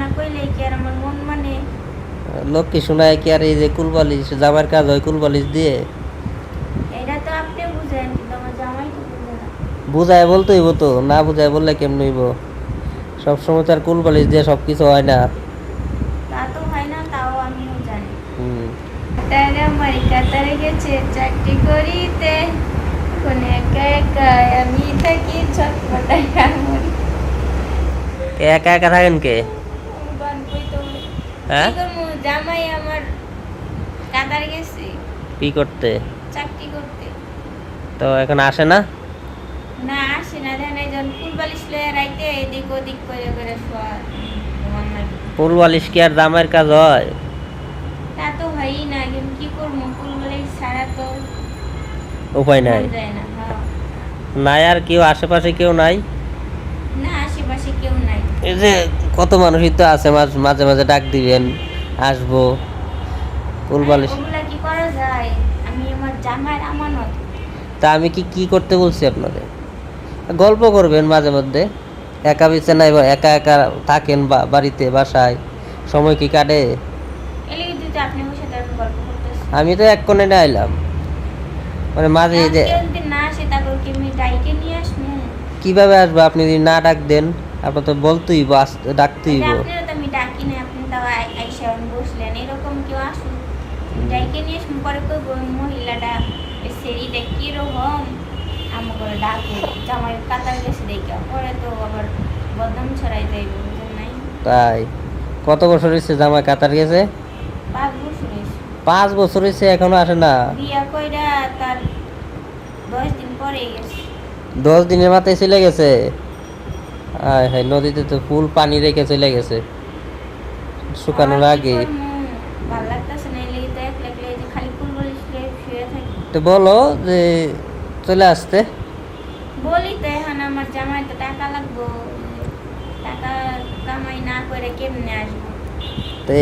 না কইলে কি আর আমার মন মানে? লক্ষ্মী শোনায় কি আর এই যে কুলবালিশ জামার কাজ হয় কুলবালিশ দিয়ে? এটা তো আপনি বুঝেন কিন্তু আমার জামাই তো বুঝে না। বুঝায় বলতে হইব তো না বুঝায় বললে কেমন হইব? সবসময় তো আর কুলবালিশ দিয়ে সব কিছু হয় না। তা তো হয় না তাও আমিও জানি। হুম। তারা আমেরিকা তারে গেছে চাকরি করিতে। কোন একা একা আমি থাকি ছটপটাই মরি। একা একা থাকেন কে? হ্যাঁ? জামাই আমার কাতার গেছে। কি করতে? চাকরি করতে। তো এখন আসে না? না আসে না। জানে যখন ফুল বালিশ লয়ে রাইতে এদিক ওদিক করে করে শোয়া কি আর জামাইয়ের কাজ হয়? তা তো হয়ই না। কিন্তু কি করব? ফুল বালিশ ছাড়া তো উপায় নাই। হ্যাঁ। নাই আর কেউ? আশেপাশে কেউ নাই? না আশেপাশে কেউ নাই। এই যে কত মানুষই তো আছে? মাঝ- মাঝে ডাক দিবেন আসব। কুলবালিশ তা আমি কি কি করতে বলছি আপনাদের? গল্প করবেন মাঝে মধ্যে। একা বিছে নাই বা একা একা থাকেন বা বাড়িতে বাসায়। সময় কি কাটে? আমি তো এক কোণে আইলাম মানে মাঝে যে কীভাবে আসব? আপনি যদি না ডাক দেন। আপনার তো বলতেই ডাকতেই আপনারও তো আমি ডাকি না আপনি তাও আই- আইসা বসলেন এরকম কেউ আসুন ডাইকে নিয়ে পরে কই মহিলাটা এই সেরিটা কীরকম আমাকে ডাকে জামাই কাতার গেছে দেখে পরে তো আবার বদনাম ছড়াই যাইবে বুঝেন নাই? তাই? কত বছর হয়েছে জামাই কাতার গেছে? পাঁচ বছর হয়েছে পাঁচ বছর হয়েছে এখনও আসে না? বিয়া কইরা তার দশ দিন পরে গেছে। দশ দিনের মাথায় চলে গেছে? আয় হায় নদীতে তো ফুল পানি রেখে চলে গেছে। শুকানোর আগে। তো বলো যে চলে আসতে। বলি তো এখন আমার জামাই তো টাকা লাগবো টাকা কামাই না করে কেমনে আসব? তো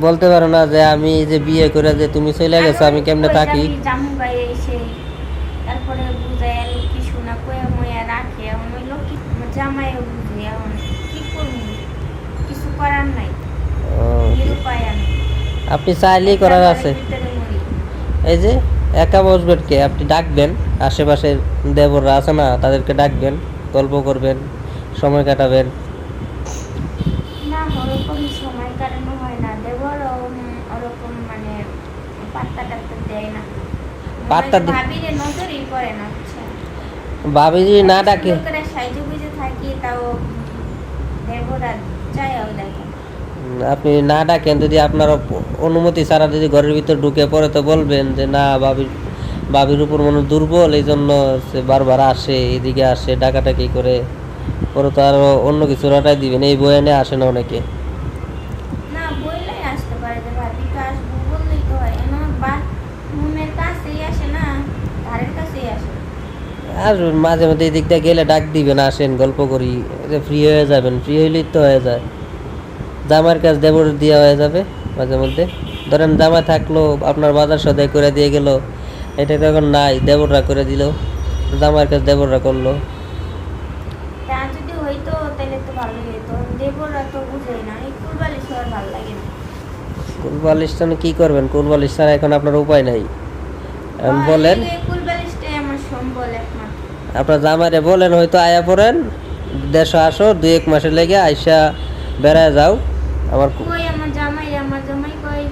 বলতে পারো না যে আমি যে বিয়ে করে যে তুমি চলে গেছো আমি কেমনে থাকি? জামু গায়ে এসে। তারপরে লক্ষ্মী বুঝে এখন কি করব? কিছু করার নাই নিরুপায় আমি। আপনি চাইলেই করার আছে। এই যে একা বসবেন কে? আপনি ডাকবেন আশেপাশে দেবররা আছে না তাদেরকে ডাকবেন গল্প করবেন সময় কাটাবেন। না ওরকম সময় কাটানো হয় না। দেবর ওরকম মানে পাত্তা টাত্তা দেয় না। পাত্তা দি- নজরই পড়ে না? ভাবি যদি না ডাকে আপনি না ডাকেন যদি আপনার অনুমতি ছাড়া যদি ঘরের ভিতর ঢুকে পড়ে তো বলবেন যে না ভাবির ভাবির উপর মনে দুর্বল এই জন্য সে বারবার আসে এদিকে আসে ডাকাটাকি করে। পরে তো আরও অন্য কিছু রটাই দিবেন এই বয়ানে আসে না অনেকে না বললেই আসতে পারে যে ভাবি তো আসব বললেই তো হয় এমন বা রুমের কাছেই আসে না ধারের কাছেই আসে আর মাঝে মধ্যে এই দিকটা গেলে ডাক দিবেন আসেন গল্প করি ফ্রি হয়ে যাবেন ফ্রি হইলেই তো হয়ে যায়। জামার কাজ দেবর দেওয়া হয়ে যাবে মাঝে মধ্যে। ধরেন জামা থাকল আপনার বাজার সদাই করে দিয়ে গেল এটা তো এখন নাই দেবররা করে দিল জামার কাজ দেবররা করল। কুলবালিশ কি করবেন? কুলবালিশ ছাড়া এখন আপনার উপায় নাই। বলেন এই কুলবালিশটাই আমার সম্বল একমাত্র আপনার জামাইরে বলেন হয়তো আয়া পড়েন দেশে আসো দুই এক মাসে লেগে আইসা বেড়ায় যাও। আমার কই আমার জামাই আমার জামাই কই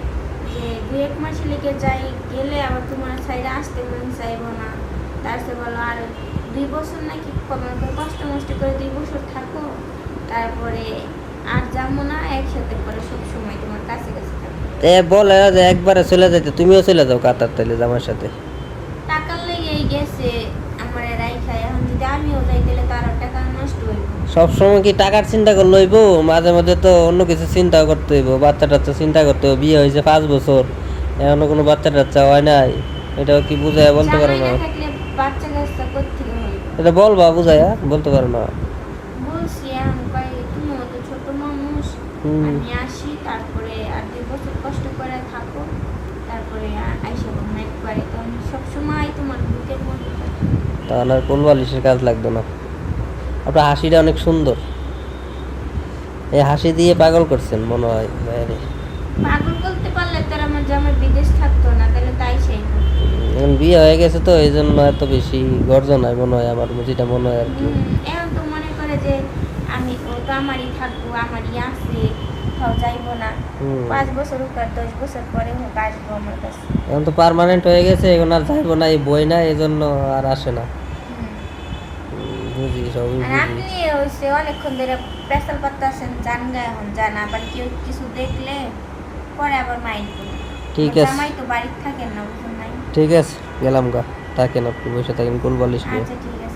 যে দু এক মাস লেগে যাই গেলে আবার তোমার সাইডে আসতে মন চাইব না। বলো আর দুই বছর নাকি কষ্ট মষ্ট করে দুই বছর থাকো। তারপরে আর যাব না একসাথে করে সব সময় তোমার কাছে কাছে থাকো। এ বলে যে একবারে চলে যেতে তুমিও চলে যাও কাতার তাইলে জামার সাথে টাকার লেগেই গেছে আমার রাইখা এখন যদি আমিও যাই তাহলে তার আর টাকা নষ্ট হইব সবসময় কি টাকার চিন্তা করে লইব মাঝে মাঝে তো অন্য কিছু চিন্তা করতে হইব। বাচ্চা টাচ্চা চিন্তা করতে হইব। বিয়ে হয়েছে পাঁচ বছর। এখনও কোনো বাচ্চা টাচ্চা হয় নাই। এটাও কি বুঝায় বলতে পারো না? এটা বলবা বুঝাইয়া বলতে পারো না? বলছি এখন কই তুমি তো ছোট মানুষ। হুম। তারপরে আর দুই বছর কষ্ট করে থাকো। তারপরে আইসা একবারে তো সবসময় তোমার বুকের মধ্যে তাহলে আর কোলবালিশের কাজ লাগবে না। আপনার হাসিটা অনেক সুন্দর। এই হাসি দিয়ে পাগল করছেন মনে হয় বাইরে। পাগল বলতে পারলে তোর আমার জামাই বিদেশ থাকতো না তাহলে তাই সেই এখন বিয়ে হয়ে গেছে তো এই জন্য এত বেশি গর্জন হয় মনে হয় আমার যেটা মনে হয় আর কি। এখন তো মনে করে যে আমি ও তো আমারই থাকব আমারই আছে কোথাও যাইবো না। পাঁচ বছর হোক আর দশ বছর পরে হোক আসব আমার কাছে। এখন তো পার্মানেন্ট হয়ে গেছে এখন আর যাইবো না এই বই না এই জন্য আর আসে না। বুঝি সবই আর আপনি হচ্ছে অনেকক্ষণ ধরে পেশাল পাত্তা আছেন জান গা এখন জান আবার কেউ কিছু দেখলে পরে আবার মাইন্ড করবে। ঠিক আছে। জামাই তো বাড়িতে থাকেন না বুঝুন নাই। ঠিক আছে গেলাম গা। থাকেন আপনি বসে থাকেন কোল বালিশ নিয়ে আচ্ছা ঠিক আছে।